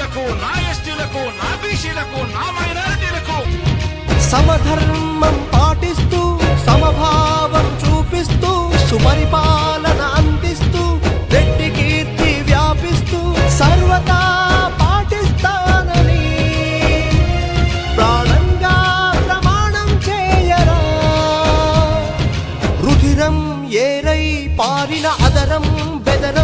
బీసీలకు నా ఎస్టీలకు నా బీసీలకు నా మైనారిటీలకు. సమధర్మం పాటిస్తూ సమభావం చూపిస్తూ సుపరిపాలన అందిస్తూ రెడ్డి కీర్తి వ్యాపిస్తూ సర్వతా పాటిస్తానని ప్రాణంగా ప్రమాణం చేయరా. రుధిరం ఏరై పారిన అదరం బెదరం